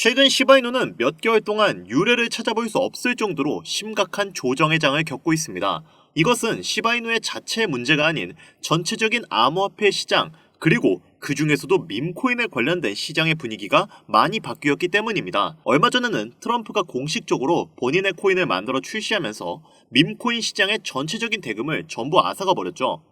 최근 시바이누는 몇 개월 동안 유래를 찾아볼 수 없을 정도로 심각한 조정의 장을 겪고 있습니다. 이것은 시바이누의 자체의 문제가 아닌 전체적인 암호화폐 시장 그리고 그 중에서도 밈코인에 관련된 시장의 분위기가 많이 바뀌었기 때문입니다. 얼마 전에는 트럼프가 공식적으로 본인의 코인을 만들어 출시하면서 밈코인 시장의 전체적인 대금을 전부 앗아가 버렸죠.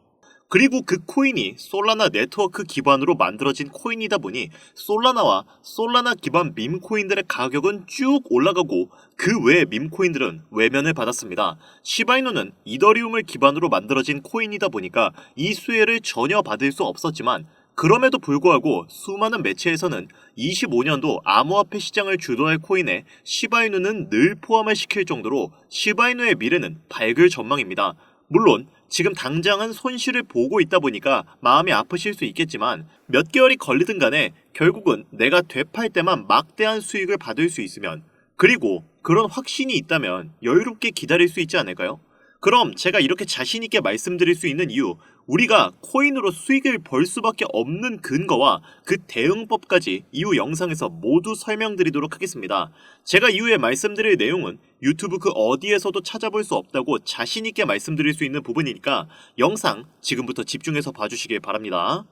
그리고 그 코인이 솔라나 네트워크 기반으로 만들어진 코인이다 보니 솔라나와 솔라나 기반 밈 코인들의 가격은 쭉 올라가고 그 외의 밈 코인들은 외면을 받았습니다. 시바이누는 이더리움을 기반으로 만들어진 코인이다 보니까 이 수혜를 전혀 받을 수 없었지만 그럼에도 불구하고 수많은 매체에서는 25년도 암호화폐 시장을 주도할 코인에 시바이누는 늘 포함을 시킬 정도로 시바이누의 미래는 밝을 전망입니다. 물론 지금 당장은 손실을 보고 있다 보니까 마음이 아프실 수 있겠지만 몇 개월이 걸리든 간에 결국은 내가 되팔 때만 막대한 수익을 받을 수 있으면 그리고 그런 확신이 있다면 여유롭게 기다릴 수 있지 않을까요? 그럼 제가 이렇게 자신있게 말씀드릴 수 있는 이유, 우리가 코인으로 수익을 벌 수밖에 없는 근거와 그 대응법까지 이후 영상에서 모두 설명드리도록 하겠습니다. 제가 이후에 말씀드릴 내용은 유튜브 그 어디에서도 찾아볼 수 없다고 자신있게 말씀드릴 수 있는 부분이니까 영상 지금부터 집중해서 봐주시길 바랍니다.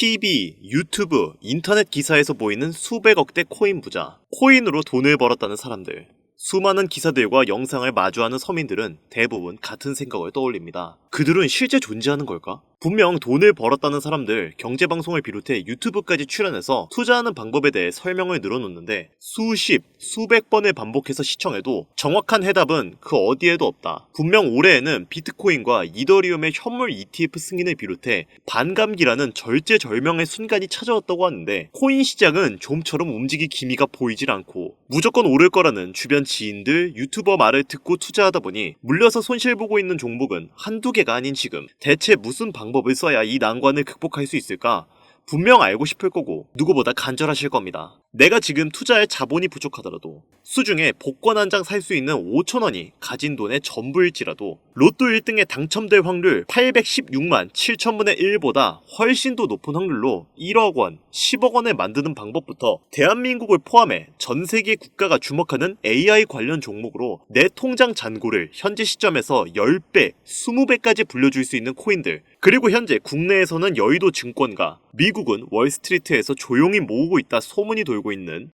TV, 유튜브, 인터넷 기사에서 보이는 수백억대 코인 부자. 코인으로 돈을 벌었다는 사람들. 수많은 기사들과 영상을 마주하는 서민들은 대부분 같은 생각을 떠올립니다. 그들은 실제 존재하는 걸까? 분명 돈을 벌었다는 사람들 경제방송을 비롯해 유튜브까지 출연해서 투자하는 방법에 대해 설명을 늘어놓는데 수십, 수백 번을 반복해서 시청해도 정확한 해답은 그 어디에도 없다. 분명 올해에는 비트코인과 이더리움의 현물 ETF 승인을 비롯해 반감기라는 절제절명의 순간이 찾아왔다고 하는데 코인 시장은 좀처럼 움직일 기미가 보이질 않고 무조건 오를 거라는 주변 지인들, 유튜버 말을 듣고 투자하다 보니 물려서 손실 보고 있는 종목은 한두 개가 아닌 지금 대체 무슨 방법 을 써야 이 난관을 극복할 수 있을까? 분명 알고 싶을 거고 누구보다 간절하실 겁니다. 내가 지금 투자에 자본이 부족하더라도 수중에 복권 한 장 살 수 있는 5천원이 가진 돈의 전부일지라도 로또 1등에 당첨될 확률 816만 7천분의 1보다 훨씬 더 높은 확률로 1억 원, 10억 원을 만드는 방법부터 대한민국을 포함해 전 세계 국가가 주목하는 AI 관련 종목으로 내 통장 잔고를 현재 시점에서 10배, 20배까지 불려줄 수 있는 코인들 그리고 현재 국내에서는 여의도 증권가, 미국은 월스트리트에서 조용히 모으고 있다 소문이 돌고 있는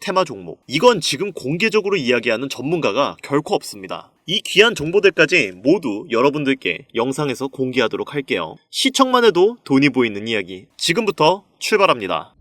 테마 종목. 이건 지금 공개적으로 이야기하는 전문가가 결코 없습니다. 이 귀한 정보들까지 모두 여러분들께 영상에서 공개하도록 할게요. 시청만 해도 돈이 보이는 이야기. 지금부터 출발합니다.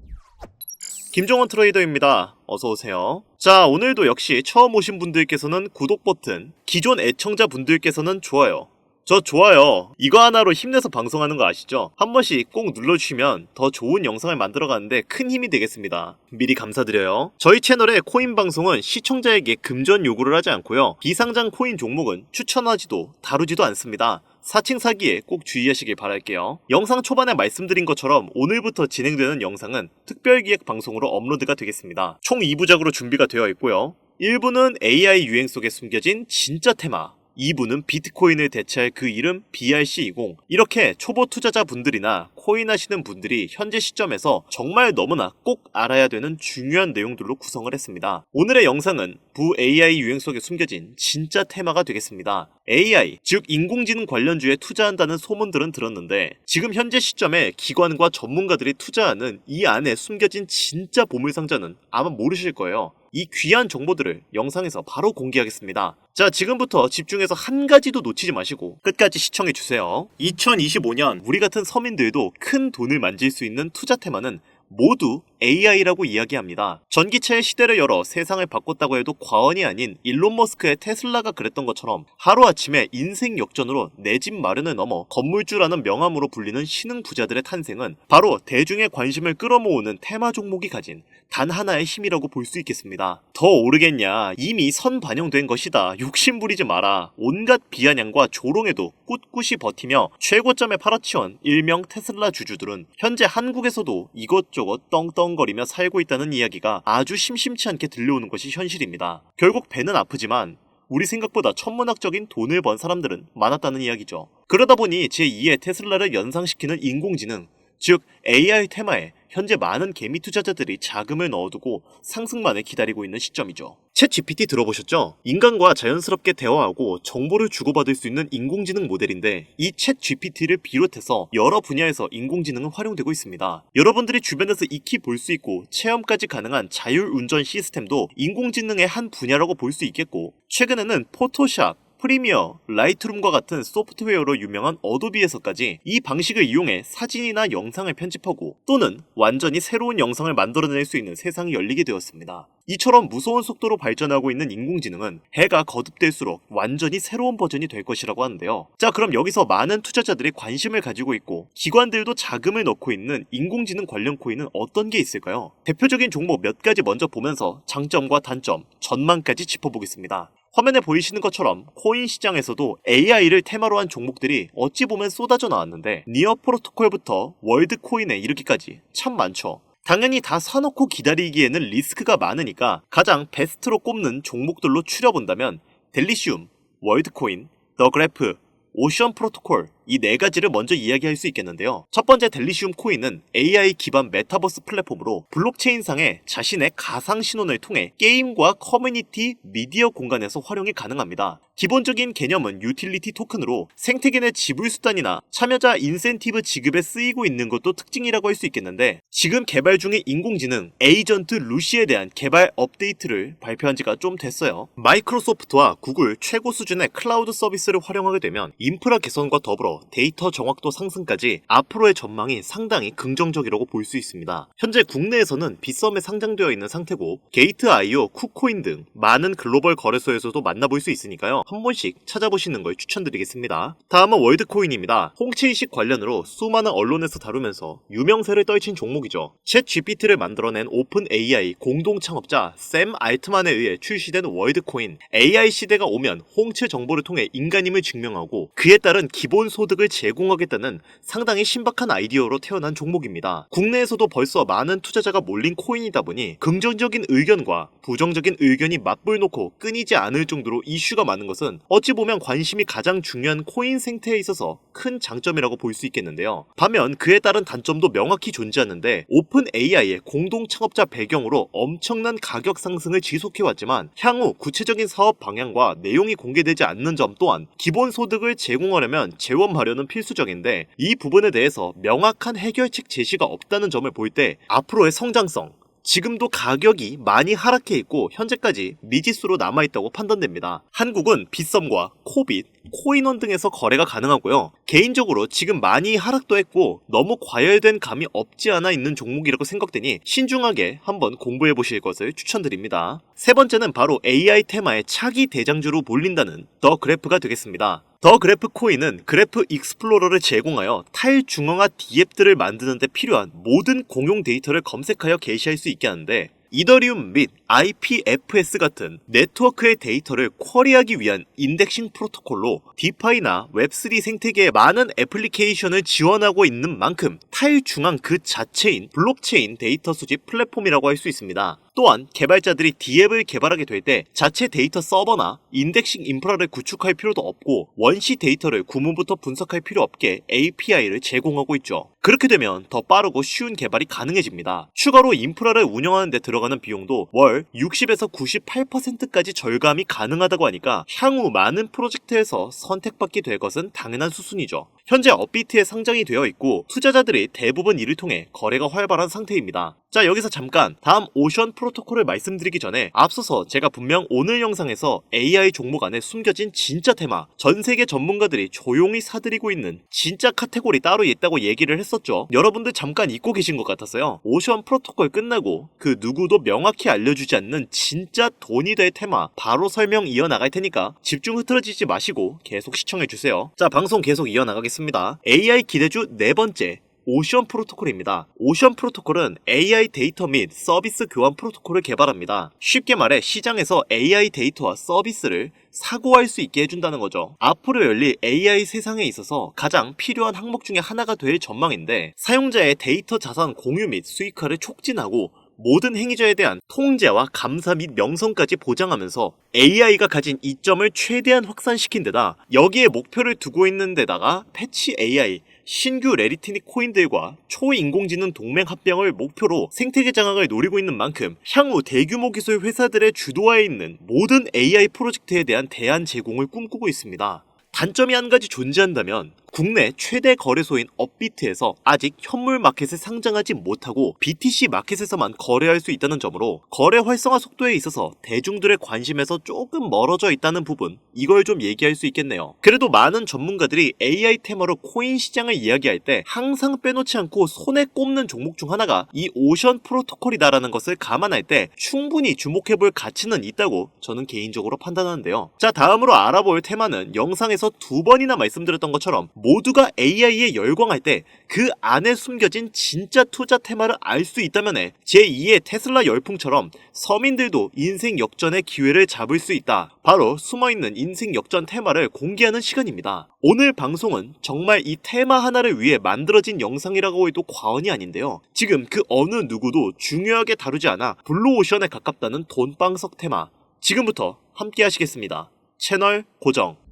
김종원 트레이더입니다. 어서오세요. 자, 오늘도 역시 처음 오신 분들께서는 구독 버튼, 기존 애청자 분들께서는 좋아요, 저 좋아요. 이거 하나로 힘내서 방송하는 거 아시죠? 한 번씩 꼭 눌러주시면 더 좋은 영상을 만들어가는데 큰 힘이 되겠습니다. 미리 감사드려요. 저희 채널의 코인 방송은 시청자에게 금전 요구를 하지 않고요. 비상장 코인 종목은 추천하지도 다루지도 않습니다. 사칭 사기에 꼭 주의하시길 바랄게요. 영상 초반에 말씀드린 것처럼 오늘부터 진행되는 영상은 특별기획 방송으로 업로드가 되겠습니다. 총 2부작으로 준비가 되어 있고요. 1부는 AI 유행 속에 숨겨진 진짜 테마, 2부는 비트코인을 대체할 그 이름 BRC20. 이렇게 초보 투자자 분들이나 코인 하시는 분들이 현재 시점에서 정말 너무나 꼭 알아야 되는 중요한 내용들로 구성을 했습니다. 오늘의 영상은 부 AI 유행 속에 숨겨진 진짜 테마가 되겠습니다. AI, 즉 인공지능 관련주에 투자한다는 소문들은 들었는데 지금 현재 시점에 기관과 전문가들이 투자하는 이 안에 숨겨진 진짜 보물상자는 아마 모르실 거예요. 이 귀한 정보들을 영상에서 바로 공개하겠습니다. 자, 지금부터 집중해서 한 가지도 놓치지 마시고 끝까지 시청해 주세요. 2025년 우리 같은 서민들도 큰 돈을 만질 수 있는 투자 테마는 모두 AI라고 이야기합니다. 전기차의 시대를 열어 세상을 바꿨다고 해도 과언이 아닌 일론 머스크의 테슬라가 그랬던 것처럼 하루아침에 인생 역전으로 내 집 마련을 넘어 건물주라는 명함으로 불리는 신흥 부자들의 탄생은 바로 대중의 관심을 끌어모으는 테마 종목이 가진 단 하나의 힘이라고 볼 수 있겠습니다. 더 오르겠냐? 이미 선 반영된 것이다. 욕심 부리지 마라. 온갖 비아냥과 조롱에도 꿋꿋이 버티며 최고점에 팔아치운 일명 테슬라 주주들은 현재 한국에서도 이것저것 떵떵 거리며 살고 있다는 이야기가 아주 심심치 않게 들려오는 것이 현실입니다. 결국 배는 아프지만 우리 생각보다 천문학적인 돈을 번 사람들은 많았다는 이야기죠. 그러다 보니 제2의 테슬라를 연상시키는 인공지능, 즉 AI 테마에 현재 많은 개미 투자자들이 자금을 넣어두고 상승만을 기다리고 있는 시점이죠. 챗 GPT 들어보셨죠? 인간과 자연스럽게 대화하고 정보를 주고받을 수 있는 인공지능 모델인데 이 챗 GPT를 비롯해서 여러 분야에서 인공지능은 활용되고 있습니다. 여러분들이 주변에서 익히 볼 수 있고 체험까지 가능한 자율 운전 시스템도 인공지능의 한 분야라고 볼 수 있겠고 최근에는 포토샵, 프리미어, 라이트룸과 같은 소프트웨어로 유명한 어도비에서까지 이 방식을 이용해 사진이나 영상을 편집하고 또는 완전히 새로운 영상을 만들어낼 수 있는 세상이 열리게 되었습니다. 이처럼 무서운 속도로 발전하고 있는 인공지능은 해가 거듭될수록 완전히 새로운 버전이 될 것이라고 하는데요. 자, 그럼 여기서 많은 투자자들이 관심을 가지고 있고 기관들도 자금을 넣고 있는 인공지능 관련 코인은 어떤 게 있을까요? 대표적인 종목 몇 가지 먼저 보면서 장점과 단점, 전망까지 짚어보겠습니다. 화면에 보이시는 것처럼 코인 시장에서도 AI를 테마로 한 종목들이 어찌 보면 쏟아져 나왔는데 니어 프로토콜부터 월드 코인에 이르기까지 참 많죠. 당연히 다 사놓고 기다리기에는 리스크가 많으니까 가장 베스트로 꼽는 종목들로 추려본다면 델리시움, 월드코인, 더그래프, 오션 프로토콜 이 네 가지를 먼저 이야기할 수 있겠는데요. 첫 번째 델리시움 코인은 AI 기반 메타버스 플랫폼으로 블록체인상에 자신의 가상 신원을 통해 게임과 커뮤니티, 미디어 공간에서 활용이 가능합니다. 기본적인 개념은 유틸리티 토큰으로 생태계 내 지불 수단이나 참여자 인센티브 지급에 쓰이고 있는 것도 특징이라고 할 수 있겠는데 지금 개발 중인 인공지능 에이전트 루시에 대한 개발 업데이트를 발표한 지가 좀 됐어요. 마이크로소프트와 구글 최고 수준의 클라우드 서비스를 활용하게 되면 인프라 개선과 더불어 데이터 정확도 상승까지 앞으로의 전망이 상당히 긍정적이라고 볼 수 있습니다. 현재 국내에서는 빗썸에 상장되어 있는 상태고 게이트.io, 쿠코인 등 많은 글로벌 거래소에서도 만나볼 수 있으니까요. 한 번씩 찾아보시는 걸 추천드리겠습니다. 다음은 월드코인입니다. 홍채 이식 관련으로 수많은 언론에서 다루면서 유명세를 떨친 종목이죠. 챗 GPT를 만들어낸 오픈 AI 공동 창업자 샘 알트만에 의해 출시된 월드코인. AI 시대가 오면 홍채 정보를 통해 인간임을 증명하고 그에 따른 기본 소득을 제공하겠다는 상당히 신박한 아이디어로 태어난 종목입니다. 국내에서도 벌써 많은 투자자가 몰린 코인이다 보니 긍정적인 의견과 부정적인 의견이 맞불 놓고 끊이지 않을 정도로 이슈가 많은 것은 어찌 보면 관심이 가장 중요한 코인 생태에 있어서 큰 장점이라고 볼 수 있겠는데요. 반면 그에 따른 단점도 명확히 존재하는데 오픈 AI의 공동 창업자 배경으로 엄청난 가격 상승을 지속해왔지만 향후 구체적인 사업 방향과 내용이 공개되지 않는 점 또한 기본 소득을 제공하려면 재원 마련은 필수적인데 이 부분에 대해서 명확한 해결책 제시가 없다는 점을 볼 때 앞으로의 성장성 지금도 가격이 많이 하락해 있고 현재까지 미지수로 남아있다고 판단됩니다. 한국은 빗썸과 코빗, 코인원 등에서 거래가 가능하고요. 개인적으로 지금 많이 하락도 했고 너무 과열된 감이 없지 않아 있는 종목이라고 생각되니 신중하게 한번 공부해 보실 것을 추천드립니다. 세 번째는 바로 AI 테마의 차기 대장주로 몰린다는 더 그래프가 되겠습니다. 더 그래프 코인은 그래프 익스플로러를 제공하여 탈중앙화 디앱들을 만드는 데 필요한 모든 공용 데이터를 검색하여 게시할 수 있게 하는데 이더리움 및 IPFS 같은 네트워크의 데이터를 쿼리하기 위한 인덱싱 프로토콜로 디파이나 웹3 생태계의 많은 애플리케이션을 지원하고 있는 만큼 탈중앙 그 자체인 블록체인 데이터 수집 플랫폼이라고 할 수 있습니다. 또한 개발자들이 D앱을 개발하게 될 때 자체 데이터 서버나 인덱싱 인프라를 구축할 필요도 없고 원시 데이터를 구문부터 분석할 필요 없게 API를 제공하고 있죠. 그렇게 되면 더 빠르고 쉬운 개발이 가능해집니다. 추가로 인프라를 운영하는 데 들어가는 비용도 월 60에서 98%까지 절감이 가능하다고 하니까 향후 많은 프로젝트에서 선택받게 될 것은 당연한 수순이죠. 현재 업비트에 상장이 되어 있고 투자자들이 대부분 이를 통해 거래가 활발한 상태입니다. 자 여기서 잠깐 다음 오션 프로토콜을 말씀드리기 전에 앞서서 제가 분명 오늘 영상에서 AI 종목 안에 숨겨진 진짜 테마 전 세계 전문가들이 조용히 사들이고 있는 진짜 카테고리 따로 있다고 얘기를 했었죠. 여러분들 잠깐 잊고 계신 것 같았어요. 오션 프로토콜 끝나고 그 누구도 명확히 알려주지 않는 진짜 돈이 될 테마 바로 설명 이어나갈 테니까 집중 흐트러지지 마시고 계속 시청해주세요. 자 방송 계속 이어나가겠습니다. AI 기대주 네 번째 오션 프로토콜입니다. 오션 프로토콜은 AI 데이터 및 서비스 교환 프로토콜을 개발합니다. 쉽게 말해 시장에서 AI 데이터와 서비스를 사고할 수 있게 해준다는 거죠. 앞으로 열릴 AI 세상에 있어서 가장 필요한 항목 중에 하나가 될 전망인데 사용자의 데이터 자산 공유 및 수익화를 촉진하고 모든 행위자에 대한 통제와 감사 및 명성까지 보장하면서 AI가 가진 이점을 최대한 확산시킨 데다 여기에 목표를 두고 있는 데다가 패치 AI, 신규 레리티닉 코인들과 초인공지능 동맹 합병을 목표로 생태계 장악을 노리고 있는 만큼 향후 대규모 기술 회사들의 주도하에 있는 모든 AI 프로젝트에 대한 대안 제공을 꿈꾸고 있습니다. 단점이 한 가지 존재한다면 국내 최대 거래소인 업비트에서 아직 현물 마켓에 상장하지 못하고 BTC 마켓에서만 거래할 수 있다는 점으로 거래 활성화 속도에 있어서 대중들의 관심에서 조금 멀어져 있다는 부분 이걸 좀 얘기할 수 있겠네요. 그래도 많은 전문가들이 AI 테마로 코인 시장을 이야기할 때 항상 빼놓지 않고 손에 꼽는 종목 중 하나가 이 오션 프로토콜이다라는 것을 감안할 때 충분히 주목해볼 가치는 있다고 저는 개인적으로 판단하는데요. 자 다음으로 알아볼 테마는 영상에서 두 번이나 말씀드렸던 것처럼 모두가 AI에 열광할 때 그 안에 숨겨진 진짜 투자 테마를 알 수 있다면 해 제2의 테슬라 열풍처럼 서민들도 인생 역전의 기회를 잡을 수 있다. 바로 숨어있는 인생 역전 테마를 공개하는 시간입니다. 오늘 방송은 정말 이 테마 하나를 위해 만들어진 영상이라고 해도 과언이 아닌데요. 지금 그 어느 누구도 중요하게 다루지 않아 블루오션에 가깝다는 돈방석 테마. 지금부터 함께 하시겠습니다. 채널 고정.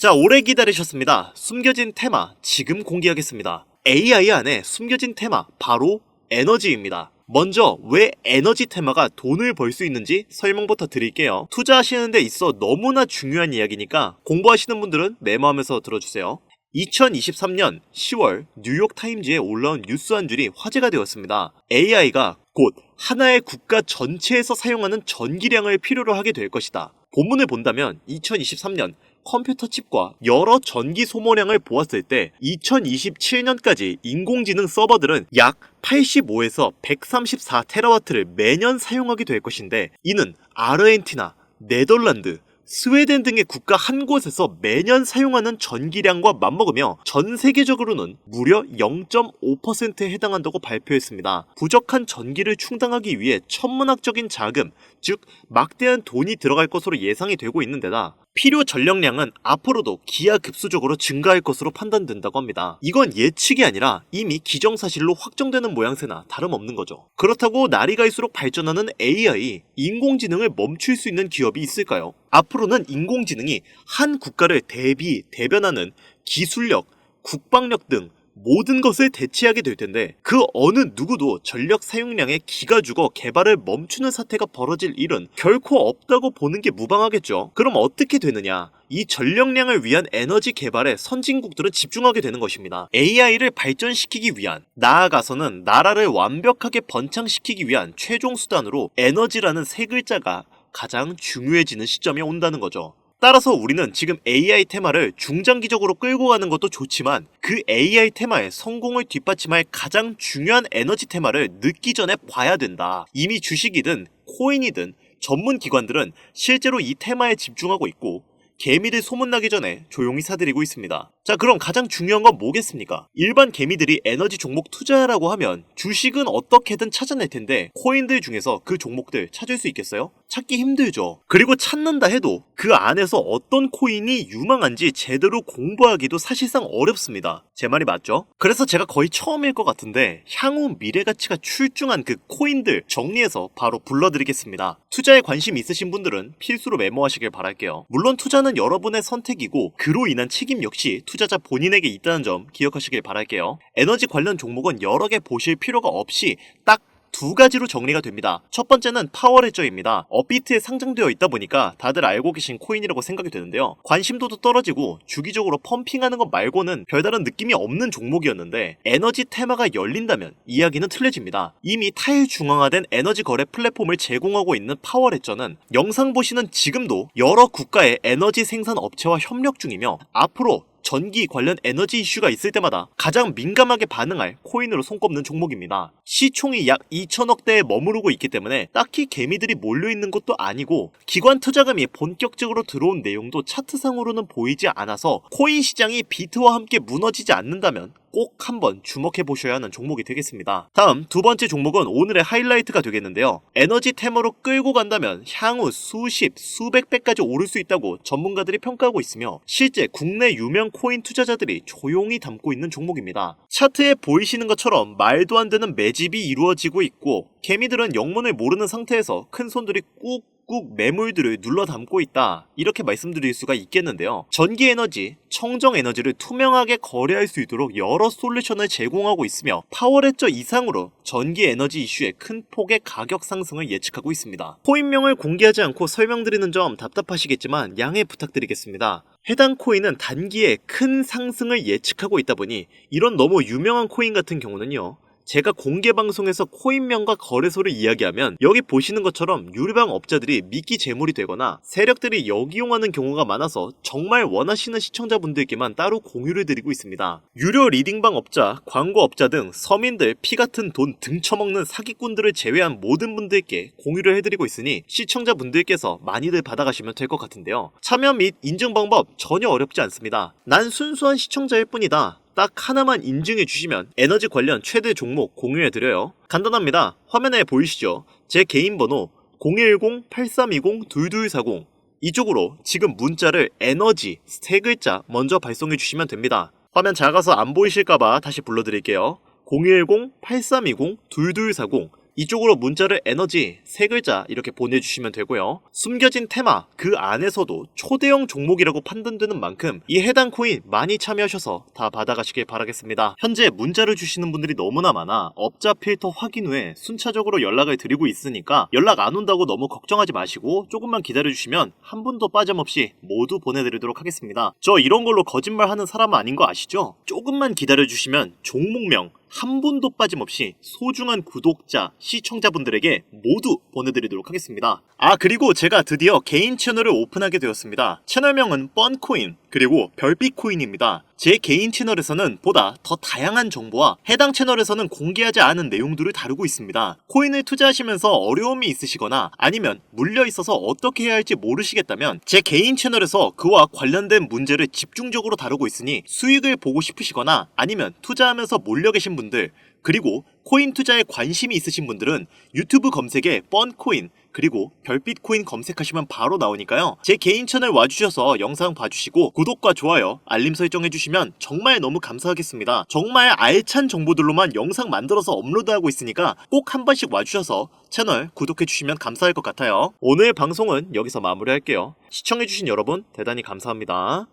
자, 오래 기다리셨습니다. 숨겨진 테마 지금 공개하겠습니다. AI 안에 숨겨진 테마 바로 에너지입니다. 먼저 왜 에너지 테마가 돈을 벌 수 있는지 설명부터 드릴게요. 투자하시는 데 있어 너무나 중요한 이야기니까 공부하시는 분들은 메모하면서 들어주세요. 2023년 10월 뉴욕 타임즈에 올라온 뉴스 한 줄이 화제가 되었습니다. AI가 곧 하나의 국가 전체에서 사용하는 전기량을 필요로 하게 될 것이다. 본문을 본다면 2023년 컴퓨터 칩과 여러 전기 소모량을 보았을 때 2027년까지 인공지능 서버들은 약 85에서 134 테라와트를 매년 사용하게 될 것인데 이는 아르헨티나, 네덜란드, 스웨덴 등의 국가 한 곳에서 매년 사용하는 전기량과 맞먹으며 전 세계적으로는 무려 0.5%에 해당한다고 발표했습니다. 부족한 전기를 충당하기 위해 천문학적인 자금, 즉 막대한 돈이 들어갈 것으로 예상이 되고 있는 데다 필요 전력량은 앞으로도 기하급수적으로 증가할 것으로 판단된다고 합니다. 이건 예측이 아니라 이미 기정사실로 확정되는 모양새나 다름없는 거죠. 그렇다고 날이 갈수록 발전하는 AI, 인공지능을 멈출 수 있는 기업이 있을까요? 앞으로는 인공지능이 한 국가를 대비, 대변하는 기술력, 국방력 등 모든 것을 대체하게 될 텐데 그 어느 누구도 전력 사용량에 기가 죽어 개발을 멈추는 사태가 벌어질 일은 결코 없다고 보는 게 무방하겠죠. 그럼 어떻게 되느냐? 이 전력량을 위한 에너지 개발에 선진국들은 집중하게 되는 것입니다. AI를 발전시키기 위한, 나아가서는 나라를 완벽하게 번창시키기 위한 최종 수단으로 에너지라는 세 글자가 가장 중요해지는 시점이 온다는 거죠. 따라서 우리는 지금 AI 테마를 중장기적으로 끌고 가는 것도 좋지만 그 AI 테마의 성공을 뒷받침할 가장 중요한 에너지 테마를 늦기 전에 봐야 된다. 이미 주식이든 코인이든 전문 기관들은 실제로 이 테마에 집중하고 있고 개미들 소문나기 전에 조용히 사들이고 있습니다. 자, 그럼 가장 중요한 건 뭐겠습니까? 일반 개미들이 에너지 종목 투자라고 하면 주식은 어떻게든 찾아낼 텐데 코인들 중에서 그 종목들 찾을 수 있겠어요? 찾기 힘들죠. 그리고 찾는다 해도 그 안에서 어떤 코인이 유망한지 제대로 공부하기도 사실상 어렵습니다. 제 말이 맞죠? 그래서 제가 거의 처음일 것 같은데 향후 미래 가치가 출중한 그 코인들 정리해서 바로 불러드리겠습니다. 투자에 관심 있으신 분들은 필수로 메모하시길 바랄게요. 물론 투자는 여러분의 선택이고 그로 인한 책임 역시 투자자 본인에게 있다는 점 기억하시길 바랄게요. 에너지 관련 종목은 여러 개 보실 필요가 없이 딱 두 가지로 정리가 됩니다. 첫 번째는 파워레저입니다. 업비트에 상장되어 있다 보니까 다들 알고 계신 코인이라고 생각이 되는데요. 관심도도 떨어지고 주기적으로 펌핑하는 것 말고는 별다른 느낌이 없는 종목이었는데 에너지 테마가 열린다면 이야기는 틀려집니다. 이미 탈중앙화된 에너지 거래 플랫폼을 제공하고 있는 파워레저는 영상 보시는 지금도 여러 국가의 에너지 생산 업체와 협력 중이며 앞으로 전기 관련 에너지 이슈가 있을 때마다 가장 민감하게 반응할 코인으로 손꼽는 종목입니다. 시총이 약 2천억대에 머무르고 있기 때문에 딱히 개미들이 몰려있는 것도 아니고 기관 투자금이 본격적으로 들어온 내용도 차트상으로는 보이지 않아서 코인 시장이 비트와 함께 무너지지 않는다면 꼭 한번 주목해 보셔야 하는 종목이 되겠습니다. 다음 두 번째 종목은 오늘의 하이라이트가 되겠는데요. 에너지 테머로 끌고 간다면 향후 수십, 수백 배까지 오를 수 있다고 전문가들이 평가하고 있으며 실제 국내 유명 코인 투자자들이 조용히 담고 있는 종목입니다. 차트에 보이시는 것처럼 말도 안 되는 매집이 이루어지고 있고 개미들은 영문을 모르는 상태에서 큰 손들이 꾹 꾹 매물들을 눌러 담고 있다. 이렇게 말씀드릴 수가 있겠는데요. 전기 에너지, 청정 에너지를 투명하게 거래할 수 있도록 여러 솔루션을 제공하고 있으며 파워레저 이상으로 전기 에너지 이슈의 큰 폭의 가격 상승을 예측하고 있습니다. 코인명을 공개하지 않고 설명드리는 점 답답하시겠지만 양해 부탁드리겠습니다. 해당 코인은 단기에 큰 상승을 예측하고 있다 보니 이런 너무 유명한 코인 같은 경우는요. 제가 공개 방송에서 코인명과 거래소를 이야기하면 여기 보시는 것처럼 유리방 업자들이 미끼 재물이 되거나 세력들이 역이용하는 경우가 많아서 정말 원하시는 시청자분들께만 따로 공유를 드리고 있습니다. 유료 리딩방 업자, 광고 업자 등 서민들 피 같은 돈 등쳐먹는 사기꾼들을 제외한 모든 분들께 공유를 해드리고 있으니 시청자분들께서 많이들 받아가시면 될 것 같은데요. 참여 및 인증 방법 전혀 어렵지 않습니다. 난 순수한 시청자일 뿐이다. 딱 하나만 인증해 주시면 에너지 관련 최대 종목 공유해 드려요. 간단합니다. 화면에 보이시죠? 제 개인 번호 010-8320-2240 이쪽으로 지금 문자를 에너지 세 글자 먼저 발송해 주시면 됩니다. 화면 작아서 안 보이실까봐 다시 불러드릴게요. 010-8320-2240 이쪽으로 문자를 에너지 세 글자 이렇게 보내주시면 되고요. 숨겨진 테마 그 안에서도 초대형 종목이라고 판단되는 만큼 이 해당 코인 많이 참여하셔서 다 받아가시길 바라겠습니다. 현재 문자를 주시는 분들이 너무나 많아 업자 필터 확인 후에 순차적으로 연락을 드리고 있으니까 연락 안 온다고 너무 걱정하지 마시고 조금만 기다려주시면 한 분도 빠짐없이 모두 보내드리도록 하겠습니다. 저 이런 걸로 거짓말하는 사람 은 아닌 거 아시죠? 조금만 기다려주시면 종목명 한 분도 빠짐없이 소중한 구독자, 시청자분들에게 모두 보내드리도록 하겠습니다. 아, 그리고 제가 드디어 개인 채널을 오픈하게 되었습니다. 채널명은 뻔코인, 그리고 별빛코인입니다. 제 개인 채널에서는 보다 더 다양한 정보와 해당 채널에서는 공개하지 않은 내용들을 다루고 있습니다. 코인을 투자하시면서 어려움이 있으시거나 아니면 물려 있어서 어떻게 해야 할지 모르시겠다면 제 개인 채널에서 그와 관련된 문제를 집중적으로 다루고 있으니 수익을 보고 싶으시거나 아니면 투자하면서 몰려 계신 분들 그리고 코인 투자에 관심이 있으신 분들은 유튜브 검색에 뻔코인 그리고 별빛 코인 검색하시면 바로 나오니까요. 제 개인 채널 와주셔서 영상 봐주시고 구독과 좋아요, 알림 설정 해주시면 정말 너무 감사하겠습니다. 정말 알찬 정보들로만 영상 만들어서 업로드하고 있으니까 꼭 한 번씩 와주셔서 채널 구독해주시면 감사할 것 같아요. 오늘 방송은 여기서 마무리할게요. 시청해주신 여러분 대단히 감사합니다.